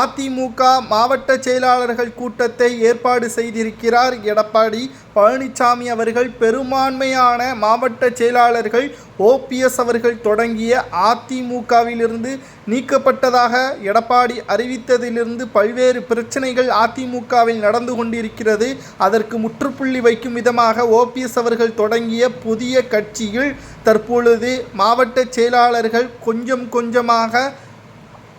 அதிமுக மாவட்ட செயலாளர்கள் கூட்டத்தை ஏற்பாடு செய்திருக்கிறார். எடப்பாடி பழனிசாமி அவர்கள் பெரும்பான்மையான மாவட்ட செயலாளர்கள் ஓபிஎஸ் அவர்கள் தொடங்கிய அதிமுகவிலிருந்து நீக்கப்பட்டதாக எடப்பாடி அறிவித்ததிலிருந்து பல்வேறு பிரச்சனைகள் அதிமுகவில் நடந்து கொண்டிருக்கிறது. அதற்கு முற்றுப்புள்ளி வைக்கும் விதமாக ஓபிஎஸ் அவர்கள் தொடங்கிய புதிய கட்சியில் தற்பொழுது மாவட்ட செயலாளர்கள் கொஞ்சம் கொஞ்சமாக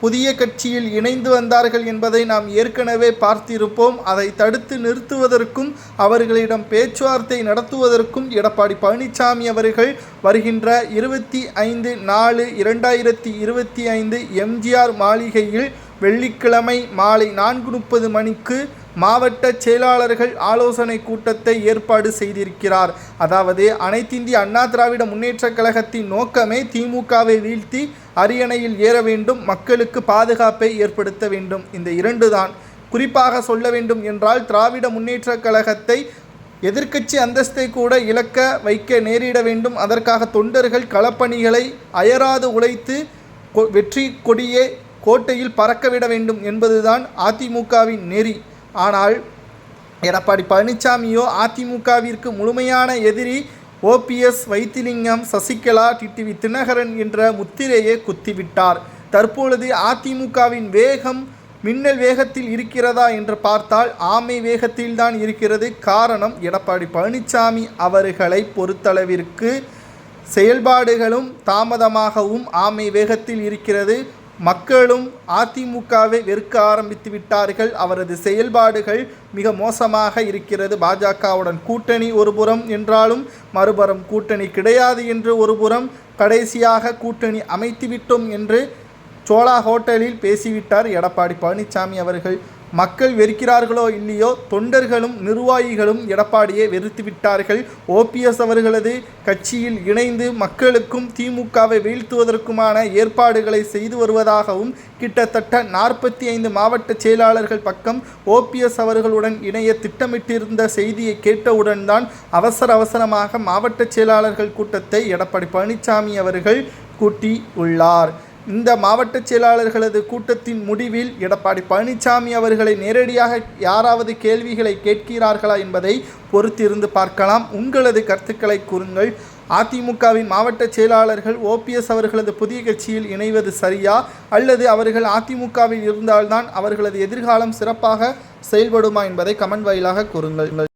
புதிய கட்சியில் இணைந்து வந்தார்கள் என்பதை நாம் ஏற்கனவே பார்த்திருப்போம். அதை தடுத்து நிறுத்துவதற்கும் அவர்களிடம் பேச்சுவார்த்தை நடத்துவதற்கும் எடப்பாடி பழனிசாமி அவர்கள் வருகின்ற இருபத்தி ஐந்து நாலு இரண்டாயிரத்தி இருபத்தி ஐந்து எம்ஜிஆர் மாளிகையில் வெள்ளிக்கிழமை மாலை நான்கு முப்பது மணிக்கு மாவட்ட செயலாளர்கள் ஆலோசனை கூட்டத்தை ஏற்பாடு செய்திருக்கிறார். அதாவது அனைத்திந்திய அண்ணா திராவிட முன்னேற்றக் கழகத்தின் நோக்கமே திமுகவை வீழ்த்தி அரியணையில் ஏற வேண்டும் மக்களுக்கு பாதுகாப்பை ஏற்படுத்த வேண்டும். இந்த இரண்டு தான். குறிப்பாக சொல்ல வேண்டும் என்றால் திராவிட முன்னேற்றக் கழகத்தை எதிர்க்கட்சி அந்தஸ்தை கூட இழக்க வைக்க நேரிட வேண்டும். அதற்காக தொண்டர்கள் களப்பணிகளை அயராது உழைத்து கொ- வெற்றி கொடியே கோட்டையில் பறக்கவிட வேண்டும் என்பதுதான் அதிமுகவின் நெறி. ஆனால் எடப்பாடி பழனிசாமியோ அதிமுகவிற்கு முழுமையான எதிரி ஓபிஎஸ் வைத்திலிங்கம் சசிகலா டிடிவி தினகரன் என்ற முத்திரையை குத்திவிட்டார். தற்பொழுது அதிமுகவின் வேகம் மின்னல் வேகத்தில் இருக்கிறதா என்று பார்த்தால் ஆமை வேகத்தில்தான் இருக்கிறது. காரணம் எடப்பாடி பழனிசாமி அவர்களை பொறுத்தளவிற்கு செயல்பாடுகளும் தாமதமாகவும் ஆமை வேகத்தில் இருக்கிறது. மக்களும் அதிமுகவை வெறுக்க ஆரம்பித்து விட்டார்கள். அவரது செயல்பாடுகள் மிக மோசமாக இருக்கிறது. பாஜகவுடன் கூட்டணி ஒருபுறம் என்றாலும் மறுபுறம் கூட்டணி கிடையாது என்று ஒருபுறம் கடைசியாக கூட்டணி அமைத்துவிட்டோம் என்று சோழா ஹோட்டலில் பேசிவிட்டார் எடப்பாடி பழனிசாமி அவர்கள். மக்கள் வெறுக்கிறார்களோ இல்லையோ தொண்டர்களும் நிர்வாகிகளும் எடப்பாடியை வெறுத்து விட்டார்கள். ஓபிஎஸ் அவர்களது கட்சியில் இணைந்து மக்களுக்கும் திமுகவை வீழ்த்துவதற்குமான ஏற்பாடுகளை செய்து வருவதாகவும் கிட்டத்தட்ட நாற்பத்தி ஐந்து மாவட்ட செயலாளர்கள் பக்கம் ஓபிஎஸ் அவர்களுடன் இணைய திட்டமிட்டிருந்த செய்தியை கேட்டவுடன் தான் அவசர அவசரமாக மாவட்ட செயலாளர்கள் கூட்டத்தை எடப்பாடி பழனிசாமி அவர்கள் கூட்டி உள்ளார் இந்த மாவட்ட செயலாளர்களது கூட்டத்தின் முடிவில் எடப்பாடி பழனிசாமி அவர்களை நேரடியாக யாராவது கேள்விகளை கேட்கிறார்களா என்பதை பொறுத்திருந்து பார்க்கலாம். உங்களது கருத்துக்களை கூறுங்கள். அதிமுகவின் மாவட்ட செயலாளர்கள் ஓபிஎஸ் அவர்களது புதிய கட்சியில் இணைவது சரியா? அல்லது அவர்கள் அதிமுகவில் இருந்தால்தான் அவர்களது எதிர்காலம் சிறப்பாக செயல்படுமா என்பதை கமெண்ட் வாயிலாக கூறுங்கள்.